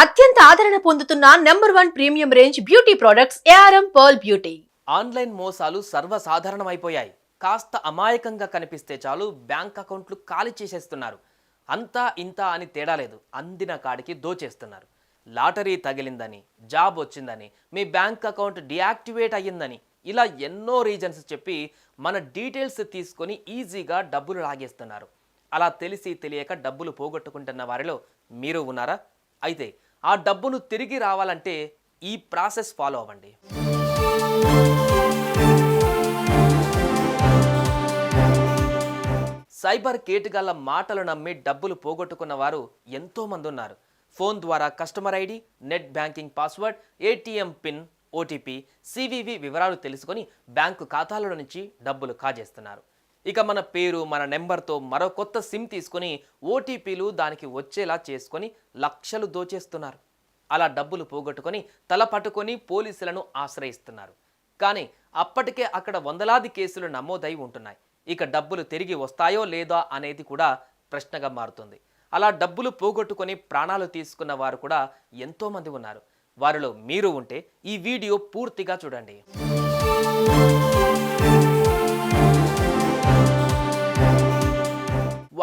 అత్యంత ఆదరణ పొందుతున్న number one premium range beauty products ARM pearl beauty. Online మోసాలు సర్వసాధారణమైపోయాయి. కాస్త అమాయకంగా కనిపిస్తే చాలు బ్యాంక్ అకౌంట్లు ఖాళీ చేసేస్తున్నారు. అంతా ఇంత అని తేడా లేదు. అందిన కాడికి దోచేస్తున్నారు. లాటరీ తగిలిందని జాబ్ వచ్చిందని మీ బ్యాంక్ అకౌంట్ డియాక్టివేట్ అయ్యిందని ఇలా ఎన్నో రీజన్స్ చెప్పి మన డీటెయిల్స్ తీసుకొని ఈజీగా డబ్బులు లాగేస్తున్నారు. అలా తెలిసి తెలియక డబ్బులు పోగొట్టుకుంటున్న వారిలో మీరు ఉన్నారా? అయితే ఆ డబ్బును తిరిగి రావాలంటే ఈ ప్రాసెస్ ఫాలో అవ్వండి. సైబర్ కేటుగాళ్ళ మాటలు నమ్మి డబ్బులు పోగొట్టుకున్న వారు ఎంతోమంది ఉన్నారు. ఫోన్ ద్వారా customer ID net banking password ATM pin OTP CVV వివరాలు తెలుసుకొని బ్యాంకు ఖాతాల నుంచి డబ్బులు కాజేస్తున్నారు. ఇక మన పేరు మన నెంబర్తో మరో కొత్త సిమ్ తీసుకొని ఓటీపీలు దానికి వచ్చేలా చేసుకొని లక్షలు దోచేస్తున్నారు. అలా డబ్బులు పోగొట్టుకొని తల పట్టుకొని పోలీసులను ఆశ్రయిస్తున్నారు. కానీ అప్పటికే అక్కడ వందలాది కేసులు నమోదై ఉంటున్నాయి. ఇక డబ్బులు తిరిగి వస్తాయో లేదో అనేది కూడా ప్రశ్నగా మారుతుంది. అలా డబ్బులు పోగొట్టుకొని ప్రాణాలు తీసుకున్న వారు కూడా ఎంతోమంది ఉన్నారు. వారిలో మీరు ఉంటే ఈ వీడియో పూర్తిగా చూడండి.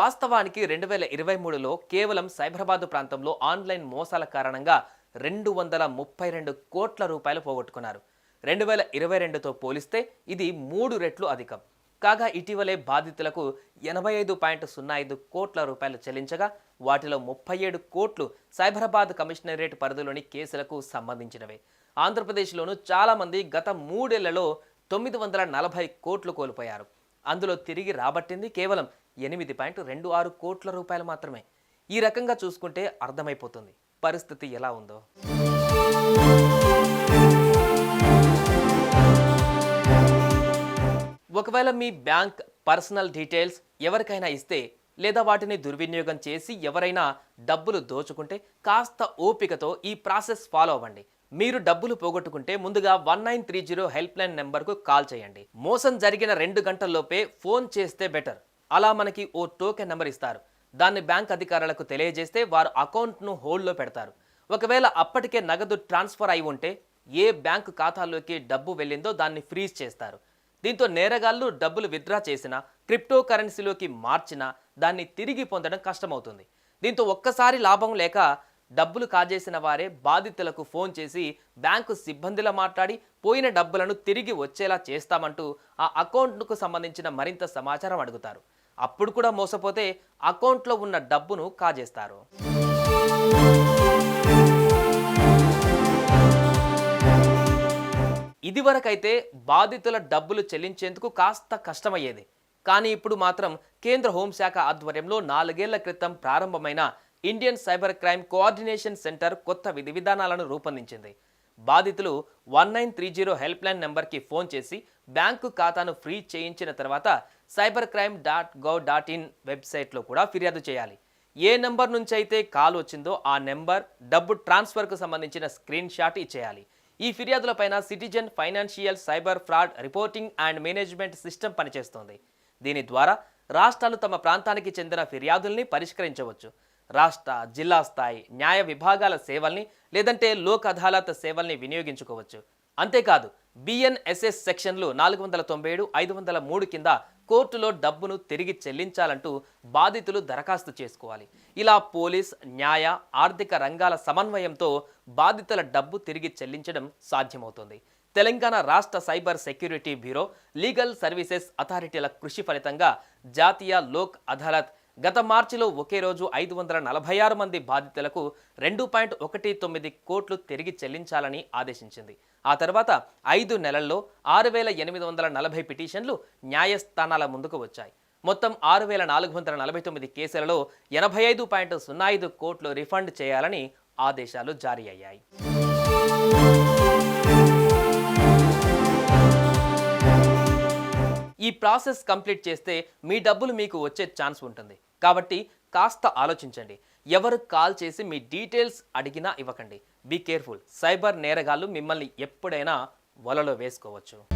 వాస్తవానికి రెండు వేల ఇరవై మూడులో కేవలం సైబరాబాద్ ప్రాంతంలో ఆన్లైన్ మోసాల కారణంగా రెండు వందల ముప్పై రెండు కోట్ల రూపాయలు పోగొట్టుకున్నారు. రెండు వేల ఇరవై రెండుతో పోలిస్తే ఇది మూడు రెట్లు అధికం. కాగా ఇటీవలే బాధితులకు ఎనభై ఐదు పాయింట్ సున్నా ఐదు కోట్ల రూపాయలు చెల్లించగా వాటిలో ముప్పై ఏడు కోట్లు సైబరాబాద్ కమిషనరేట్ పరిధిలోని కేసులకు సంబంధించినవే. ఆంధ్రప్రదేశ్లోనూ చాలామంది గత మూడేళ్ళలో తొమ్మిది వందల నలభై కోట్లు కోల్పోయారు. అందులో తిరిగి రాబట్టింది కేవలం ఎనిమిది పాయింట్ రెండు ఆరు కోట్ల రూపాయలు మాత్రమే. ఈ రకంగా చూసుకుంటే అర్థమైపోతుంది. పరిస్థితి ఎలా ఉందో. ఒకవేళ మీ బ్యాంక్ పర్సనల్ డీటెయిల్స్ ఎవరికైనా ఇస్తే లేదా వాటిని దుర్వినియోగం చేసి ఎవరైనా డబ్బులు దోచుకుంటే కాస్త ఓపికతో ఈ ప్రాసెస్ ఫాలో అవ్వండి. మీరు డబ్బులు పోగొట్టుకుంటే ముందుగా one nine three zero help line నెంబర్కు కాల్ చేయండి. మోసం జరిగిన రెండు గంటల్లోపే ఫోన్ చేస్తే బెటర్. అలా మనకి ఓ టోకెన్ నెంబర్ ఇస్తారు. దాన్ని బ్యాంక్ అధికారులకు తెలియజేస్తే వారు అకౌంట్ను హోల్డ్లో పెడతారు. ఒకవేళ అప్పటికే నగదు ట్రాన్స్ఫర్ అయి ఉంటే ఏ బ్యాంకు ఖాతాలోకి డబ్బు వెళ్ళిందో దాన్ని ఫ్రీజ్ చేస్తారు. దీంతో నేరగాళ్ళు డబ్బులు విత్డ్రా చేసినా క్రిప్టో కరెన్సీలోకి మార్చినా దాన్ని తిరిగి పొందడం కష్టమవుతుంది. దీంతో ఒక్కసారి లాభం లేక డబ్బులు కాజేసిన వారే బాధితులకు ఫోన్ చేసి బ్యాంకు సిబ్బందిలా మాట్లాడి పోయిన డబ్బులను తిరిగి వచ్చేలా చేస్తామంటూ ఆ అకౌంట్కు సంబంధించిన మరింత సమాచారం అడుగుతారు. అప్పుడు కూడా మోసపోతే అకౌంట్లో ఉన్న డబ్బును కాజేస్తారు. ఇదివరకైతే బాధితుల డబ్బులు చెల్లించేందుకు కాస్త కష్టమయ్యేది. కానీ ఇప్పుడు మాత్రం కేంద్ర హోంశాఖ ఆధ్వర్యంలో నాలుగేళ్ళ క్రితం ప్రారంభమైన Indian cyber crime coordination centre కొత్త విధి విధానాలను రూపొందించింది. బాధితులు one nine three zero help line నెంబర్కి ఫోన్ చేసి బ్యాంకు ఖాతాను ఫ్రీ చేయించిన తర్వాత cyber crime dot gov dot in వెబ్సైట్లో కూడా ఫిర్యాదు చేయాలి. ఏ నెంబర్ నుంచి అయితే కాల్ వచ్చిందో ఆ నెంబర్ డబ్బు ట్రాన్స్ఫర్కు సంబంధించిన స్క్రీన్ షాట్ ఇచ్చేయాలి. ఈ ఫిర్యాదులపైన citizen financial cyber fraud reporting and management system పనిచేస్తోంది. దీని ద్వారా రాష్ట్రాలు తమ ప్రాంతానికి చెందిన ఫిర్యాదుల్ని పరిష్కరించవచ్చు. రాష్ట్ర జిల్లా స్థాయి న్యాయ విభాగాల సేవల్ని లేదంటే లోక్ అదాలత్ సేవల్ని వినియోగించుకోవచ్చు. అంతేకాదు బిఎన్ఎస్ఎస్ సెక్షన్లు నాలుగు వందల తొంభై ఏడు ఐదు వందల మూడు కింద కోర్టులో డబ్బును తిరిగి చెల్లించాలంటూ బాధితులు దరఖాస్తు చేసుకోవాలి. ఇలా పోలీస్ న్యాయ ఆర్థిక రంగాల సమన్వయంతో బాధితుల డబ్బు తిరిగి చెల్లించడం సాధ్యమవుతుంది. తెలంగాణ రాష్ట్ర cyber security bureau legal services అథారిటీల కృషి ఫలితంగా జాతీయ లోక్ అదాలత్ గత మార్చిలో ఒకే రోజు ఐదు వందల నలభై ఆరు మంది బాధితులకు రెండు పాయింట్ ఒకటి తొమ్మిది కోట్లు తిరిగి చెల్లించాలని ఆదేశించింది. ఆ తర్వాత ఐదు నెలల్లో ఆరు వేల ఎనిమిది వందల నలభై పిటిషన్లు న్యాయస్థానాల ముందుకు వచ్చాయి. మొత్తం ఆరు వేల నాలుగు వందల నలభై తొమ్మిది కేసులలో ఎనభై ఐదు పాయింట్ సున్నా ఐదు కోట్లు రిఫండ్ చేయాలని ఆదేశాలు జారీ అయ్యాయి. ఈ ప్రాసెస్ కంప్లీట్ చేస్తే మీ డబ్బులు మీకు వచ్చే ఛాన్స్ ఉంటుంది. కాబట్టి కాస్త ఆలోచించండి. ఎవరు కాల్ చేసి మీ డీటెయిల్స్ అడిగినా ఇవ్వకండి. Be careful. సైబర్ నేరగాళ్ళు మిమ్మల్ని ఎప్పుడైనా వలలో వేసుకోవచ్చు.